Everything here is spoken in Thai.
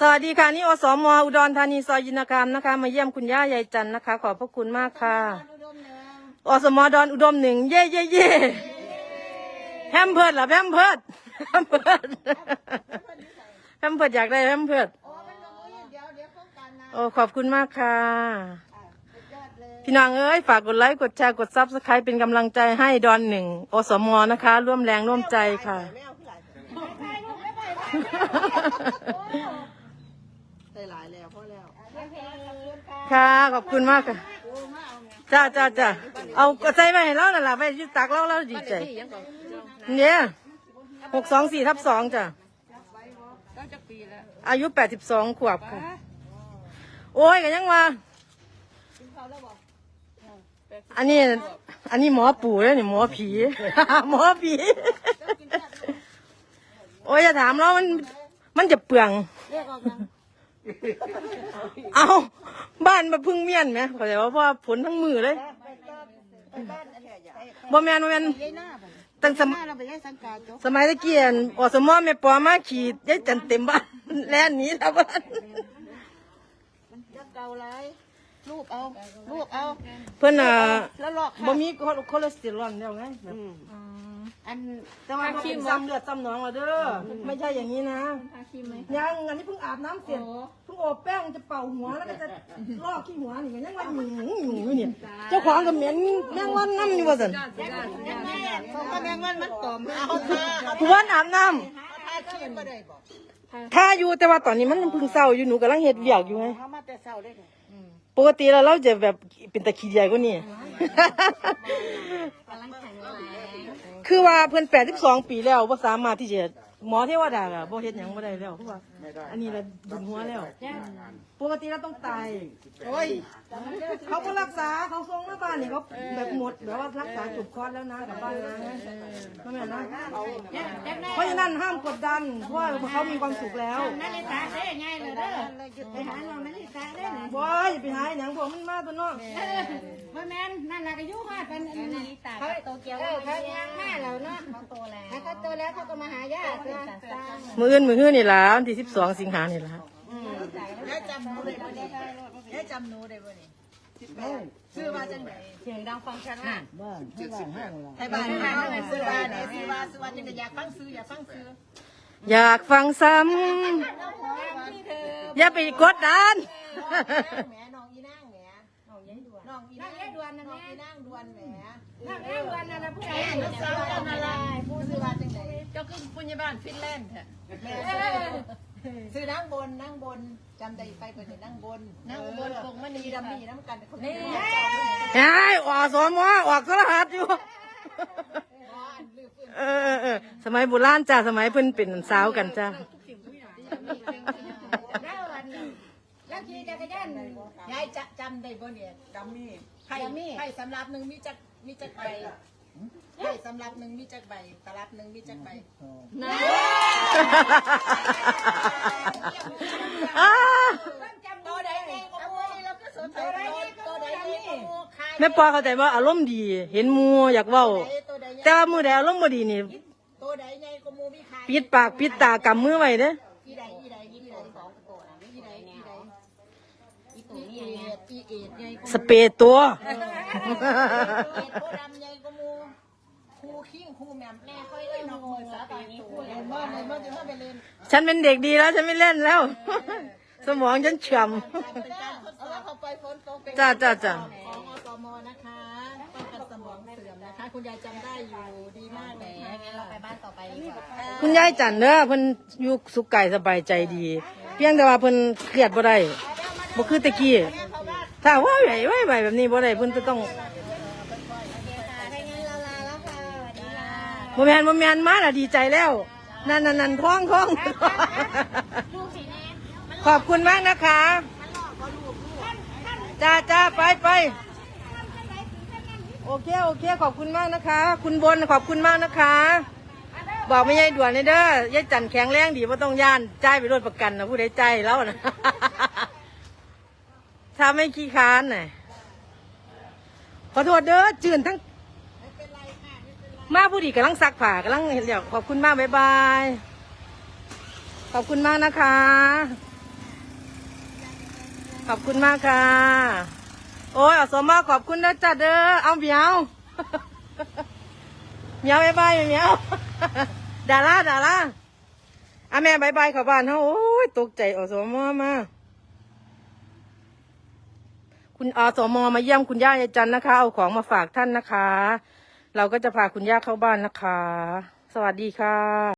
สวัสดีค่ะนี่อสมอุดรธานีซอยยินกรรมนะคะ มาเยี่ยมคุณย่ายายจันนะคะ ขอบพระคุณมากค่ะอสมดอนอุดมหนึ่งเย่เย่เย่แฮมเพิร์ดเหรอแฮมเพิร์ดแฮมเพิร์ดแฮมเพิร์ดอยากได้แฮมเพิร์ดโอ้ขอบคุณมากค่ะ พี่น้องเอ้ยฝากกดไลค์กดแชร์กดซับสไครป์เป็นกำลังใจให้ดอนหนึ่งอสมนะคะ ร่วมแรงร่วมใจค่ะ หลายแล้วพอแล้วค่ะ ขอบคุณมากค่ะจ้าจ้าจ้าเอาก็ใจมาให้เรานั่นแหละไปยึดตักเราเราดีใจเนี่ยหกสองสี่ทับสองจ้ะอายุแปดสิบสองขวบค่ะ โอ้ยกันยังว่าอันนี้ อันนี้หมอปู่แล้วนี่หมอผี หมอผี โอ้ยจะถามเรามัน มันจะเปลือง เอาบ้านมาพึ่งเมียนไหมเข้าใจว่าเพราะว่าผลทั้งมือเลยไปบ้านอะไรอย่างเงี้ยบ่แมนบ่แมนยายหน้าบ่ตั้งสมหน้าเราไปยายสังกาจบสมัยตะเกียนอสมอแม่ปอมาขี่ยายจันเต็มบ้านแล่นหนีแล้วบ้านมันจะเก่าไรรูปเอารูปเอาเพิ่นอะแล้วหลอกบ่มีคอเลสเตอรอลแล้วไงแบบอั นแต่ว่าบ่เป็นซ้ำเลือดซ้ำหนองแล้วเด้อไม่ใช่อย่างนี้นะยังอันนี้เพิ่งอาบน้ำเสร็จเพิ่งโอบแป้งจะเป่าหัวแล้วก็จะลอกขี้หัวนี่ก็ยังว่าหนูหนูอยู่เนี่ยเจ้าของก็เหม็นแมงวันน้ำอยู่ว่าซั่นเพราะว่าแมงวันมันตอมเอาทาเอาผู้วันอาบน้ำทาขี้มาได้บ่ถ้าอยู่แต่ว่าตอนนี้มันเพิ่งเศร้าอยู่หนูกำลังเฮ็ดเวียกอยู่ไงเขามาแต่เช้าได้ไงปกติแล้วเราจะแบบเป็นตะขี้ใหญ่กว่านี้ คือว่าเพื่อนแปดสิบสองปีแล้วว่าสามารถที่จะ หมอเทวดาอะบ่เฮ็ดหยังบ่ได้แล้วเพราะว่าอันนี้ละบุญหัวแล้วปกติเราต้องตายโอ้ยเขาก็รักษาเขาส่งมาบ้านนี่เขาแบบหมดแบบว่ารักษาจบคอร์สแล้วนะกลับบ้านนะไม่แม่นนะเพราะฉะนั้นห้ามกดดันเพราะว่าเขามีความสุขแล้วนาฬิกาได้ไงเลยเด้อไปหาน้องนาฬิกาได้ไหนบ่อย่าไปหาหยังพวกมันมาตัวเน้องบ่แม่นนั่นล่ะก็อยู่มาเป็นนาฬิกาเขาโตเกียวเขายังแม่แล้วเนาะเขาโตแล้ว เขาโตแล้วเขาก็มาหาญาตินะมื้ออื่นมื้อฮื้อนี่ล่ะวันที่12สิงหานี่ล่ะแล้วจำหนูได้บ่นี่แล้วจำหนูได้บ่นี่ชื่อว่าจังไดเสียงดังฟังชัดน่ะไทยบ้านห้างซื้อว่าเนี่ยซื้อว่าซื้อว่าจังไดอยากฟังซื้ออยากฟังซื้ออยากฟังซ้ำอย่าไปกดดันแหมน้องอีนางแหมน้องยายดวนน้องอีนางยายดวนนะแม่นางดวนแหมนางดวนนั่นน่ะผู้ใดน้องสาวกันอะไรผู้ซื้อว่า ขึ้นปุญญาบ้านฟินแลนด์ค่ะแม่ซื้อนั่งบนนั่งบนจำได้ไปเปิดนั่งบนนั่งบนคงไม่มีดำมีน้ำกันคนนี้ไอ้ออกสมอออกสรหัสอยู่เออเออสมัยโบราณจ้าสมัยเพิ่นเป็นสาวกันจ้าแล้วขี่จักรยานยายจะจำได้บ่เนี่ยจำมีไข่ไข่สำรับหนึ่งมีจักมีจัก ใบไข่สำรับหนึ่งมีจักใบตลับหนึ่งมีจักใบอ้าตัวใดไงก็มูเราก็สนใจตัวใดไงก็มูใครแม่ปอเข้าใจว่าอารมณ์ดี เห็นหมูอยากเว้า ตัวใดแต่ว่ามือใดอารมณ์บ่ดีนี่ ตัวใดไงก็มูมีใครปิดปากปิดตากำมือไว้เด้ออีใดอีใดอีใดสองตัวนะอีใดอีใดอีตัวนี้ไงอีเอ็ดไงก็สเปรย์ตัว เอ็ดโบดำไงก็ มูคูขิงคูแหม่มแม่ค่อยเล่นน้องมือสาตอนนี้คูเล่นบ้านเลยเมื่อจะไปเล่นฉันเป็นเด็กดีแล้วฉันไม่เล่นแล้ว สมองฉันเฉื่อมเป็นการทดสอบเขาไปฝนตกเป็นจ้าจ้าจ้าของอสมนะคะป้องกันสมองเสื่อมนะคะ คุณยายจำได้อยู่ดีมากเลยงั้นเราไปบ้านต่อไปดีกว่าคุณยายจันเด้อเพิ่นอยู่สุขกายสบายใจดี เพียงแต่ว่าเพิ่นเครียดบ่ได้บ่คือตะกี้ถ้าว่าไหวไหวไหวแบบนี้บ่ได้เพิ่นจะต้อง ถ้างั้นเราลาแล้วค่ะสวัสดีค่ะ บ่แม่นบ่แม่นมาล่ะดีใจแล้ว นั่นนั่นนั่นท้องท้องขอบคุณมากนะคะจ้าจ้าไปไปโอเคโอเค ขอบคุณมากนะคะ คุณบนขอบคุณมากนะคะ บอกไม่ยายด่วนเลยเด้อยายจันแข็งแรงดีว่าต้องย่านจ่ายไปรถประกันนะผู้ใดใจายแล้วนะ ถ้าไม่ขี้ค้านน่ะขอโทษเด้อจืนทั้ง มาผู้ดีกำลังซักผ้ากำลังเห็นเดี๋ยวขอบคุณมากบ๊ายบาย ขอบคุณมากนะคะ ขอบคุณมากค่ะ โอ้ยอสมขอบคุณนะจัดเด้อเอาเมียวเมียวบายบายเมียวดาราดาราอะแม่บายบายขับบ้านเฮาโอ้ยตกใจอสมมาคุณอสมมาเยี่ยมคุณย่ายายจันนะคะ เอาของมาฝากท่านนะคะ เราก็จะพาคุณย่าเข้าบ้านนะคะ สวัสดีค่ะ